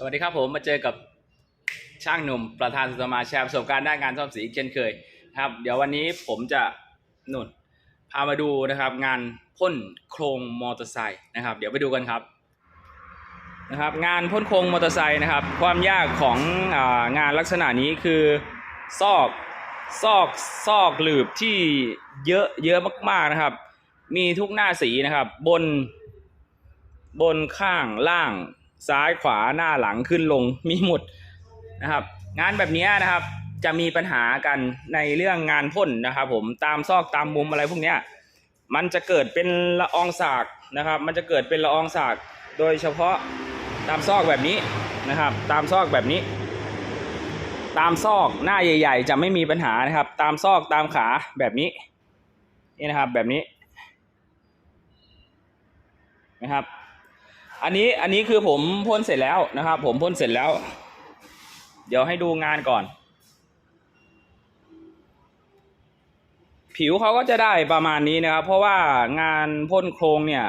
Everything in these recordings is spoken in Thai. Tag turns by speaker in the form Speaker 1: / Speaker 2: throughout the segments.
Speaker 1: สวัสดีครับผมมาเจอกับช่างหนุ่มประธานสมาแชร์ประสบการณ์ด้านการซ่อมสีเช่นเคยครับ เดี๋ยววันนี้ผมจะนุ่นพามาดูนะครับ งานพ่นโครงมอเตอร์ไซค์นะครับ เดี๋ยวไปดูกันครับนะครับ งานพ่นโครงมอเตอร์ไซค์นะครับ ความยากขององานลักษณะนี้คือซอกซอกซอกหลืบที่เยอะเยอะมากๆนะครับ มีทุกหน้าสีนะครับ บนบนข้างล่าง ซ้ายขวาหน้าหลังขึ้นลงมีหมดนะครับ งานแบบนี้นะครับ จะมีปัญหากันในเรื่องงานพ่นนะครับ ผมตามซอกตามมุมอะไรพวกนี้มันจะเกิดเป็นละอองสากนะครับ มันจะเกิดเป็นละอองสาก โดยเฉพาะตามซอกแบบนี้นะครับ ตามซอกแบบนี้ ตามซอกหน้าใหญ่ ๆ จะไม่มีปัญหานะครับ ตามซอกตามขาแบบนี้นี่นะครับแบบนี้นะครับ อันนี้อันนี้คือผมพ่นเสร็จแล้วนะครับ ผมพ่นเสร็จแล้ว เดี๋ยวให้ดูงานก่อน ผิวเขาก็จะได้ประมาณนี้นะครับ เพราะว่างานพ่นโครงเนี่ย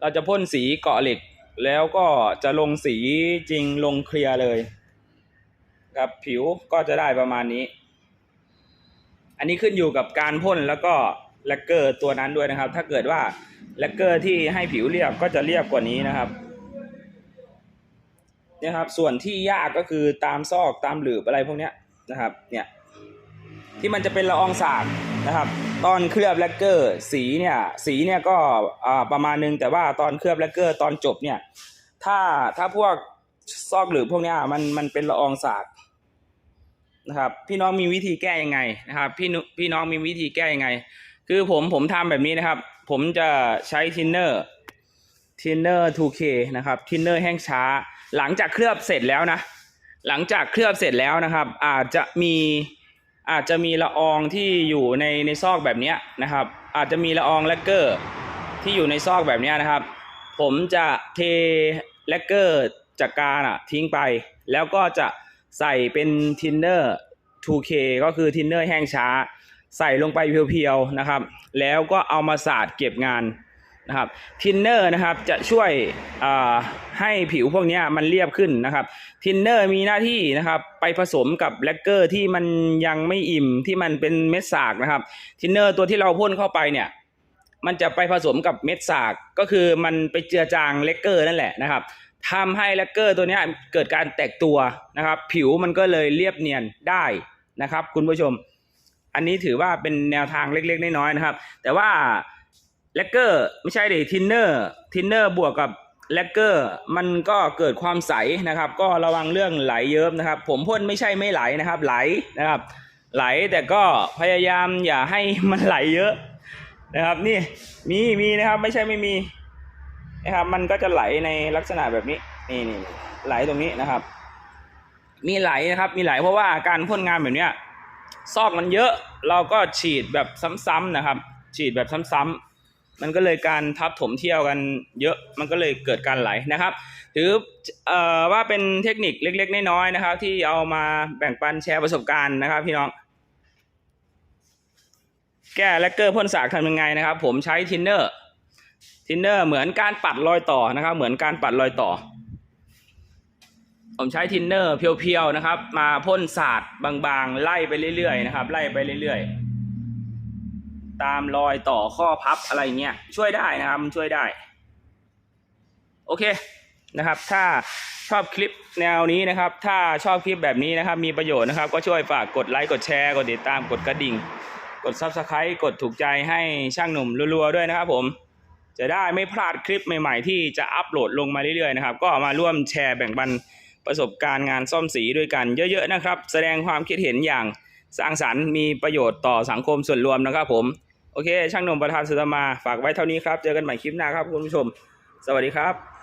Speaker 1: เราจะพ่นสีเกาะเหล็ก แล้วก็จะลงสีจริงลงเคลียร์เลยครับผิวก็จะได้ประมาณนี้ อันนี้ขึ้นอยู่กับการพ่นแล้วก็ แลกเกอร์ตัวนั้นด้วยนะครับ ถ้าเกิดว่าแลกเกอร์ที่ให้ผิวเรียบก็จะเรียบกว่านี้นะครับเนี่ยครับส่วนที่ยากก็คือตามซอกตามหลืบอะไรพวกเนี้ยนะครับเนี่ยที่มันจะเป็นละอองสากนะครับ ตอนเคลือบแลกเกอร์ สีเนี่ยสีเนี่ยก็ประมาณนึงแต่ว่าตอนเคลือบแลกเกอร์ตอนจบเนี่ยถ้าถ้าพวกซอกหลืบพวกเนี้ยมันมันเป็นละอองสากนะครับพี่น้องมีวิธีแก้ยังไงนะครับพี่นุพี่น้องมีวิธีแก้ยังไง คือผมผมทำแบบนี้นะครับ ผมจะใช้ทินเนอร์ทินเนอร์ 2K นะครับทินเนอร์แห้งช้า หลังจากเคลือบเสร็จแล้วนะ หลังจากเคลือบเสร็จแล้วนะครับ อาจจะมีอาจจะมีละอองที่อยู่ในในซอกแบบนี้นะครับ อาจจะมีละอองแลกเกอร์ที่อยู่ในซอกแบบนี้นะครับ ผมจะเทแลกเกอร์จากการอะทิ้งไป แล้วก็จะใส่เป็นทินเนอร์ 2K ก็คือทินเนอร์แห้งช้า ใส่ลงไปเพียวๆนะครับ แล้วก็เอามาสาดเก็บงานนะครับทินเนอร์นะครับจะช่วยให้ผิวพวกนี้มันเรียบขึ้นนะครับทินเนอร์มีหน้าที่นะครับไปผสมกับแลกเกอร์ที่มันยังไม่อิ่มที่มันเป็นเม็ดสากนะครับทินเนอร์ตัวที่เราพ่นเข้าไปเนี่ยมันจะไปผสมกับเม็ดสากก็คือมันไปเจือจางเลกเกอร์นั่นแหละนะครับทำให้เลกเกอร์ตัวนี้เกิดการแตกตัวนะครับ ผิวมันก็เลยเรียบเนียนได้นะครับ คุณผู้ชม อันนี้ถือว่าเป็นแนวทางเล็กๆน้อยๆนะครับ แต่ว่าเลกเกอร์ไม่ใช่ดิทินเนอร์ทินเนอร์บวกกับเลกเกอร์มันก็เกิดความใสนะครับ ก็ระวังเรื่องไหลเยิ้มนะครับ ผมพ่นไม่ใช่ไม่ไหลนะครับ ไหลนะครับ ไหลแต่ก็พยายามอย่าให้มันไหลเยอะนะครับ นี่มีมีนะครับไม่ใช่ไม่มีนะครับ มันก็จะไหลในลักษณะแบบนี้นี่นี่ไหลตรงนี้นะครับ มีไหลนะครับ มีไหลเพราะว่าการพ่นงานแบบเนี้ย ซอกมันเยอะเราก็ฉีดแบบซ้ำๆนะครับ ฉีดแบบซ้ำๆมันก็เลยการทับถมเที่ยวกันเยอะมันก็เลยเกิดการไหลนะครับ ถือเอ่อว่าเป็นเทคนิคเล็ก ๆ น้อยๆนะครับ ที่เอามาแบ่งปันแชร์ประสบการณ์นะครับ พี่น้องแก้แลกเกอร์พ่นสากทำยังไงนะครับ ผมใช้ทินเนอร์ทินเนอร์เหมือนการปัดรอยต่อนะครับ เหมือนการปัดรอยต่อ ผมใช้ทินเนอร์เพียวๆนะครับ มาพ่นสาดบางๆ ไล่ไปเรื่อยๆนะครับ ไล่ไปเรื่อยๆ ตามรอยต่อข้อพับอะไรเงี้ยช่วยได้นะครับมันช่วยได้ โอเคนะครับ ถ้าชอบคลิปแนวนี้นะครับ ถ้าชอบคลิปแบบนี้นะครับ มีประโยชน์นะครับ ก็ช่วยฝากกดไลค์กดแชร์กดติดตามกดกระดิ่ง กด Subscribe กดถูกใจให้ช่างหนุ่มรัวๆด้วยนะครับผมจะได้ไม่พลาดคลิปใหม่ๆ ที่จะอัปโหลดลงมาเรื่อยๆนะครับ ก็มาร่วมแชร์แบ่งปัน ประสบการณ์งานซ่อมสีด้วยกันเยอะๆนะครับ แสดงความคิดเห็นอย่างสร้างสรรค์มีประโยชน์ต่อสังคมส่วนรวมนะครับผมโอเค ช่างหนุ่มประธานสุตมาฝากไว้เท่านี้ครับ เจอกันใหม่คลิปหน้าครับคุณผู้ชม สวัสดีครับ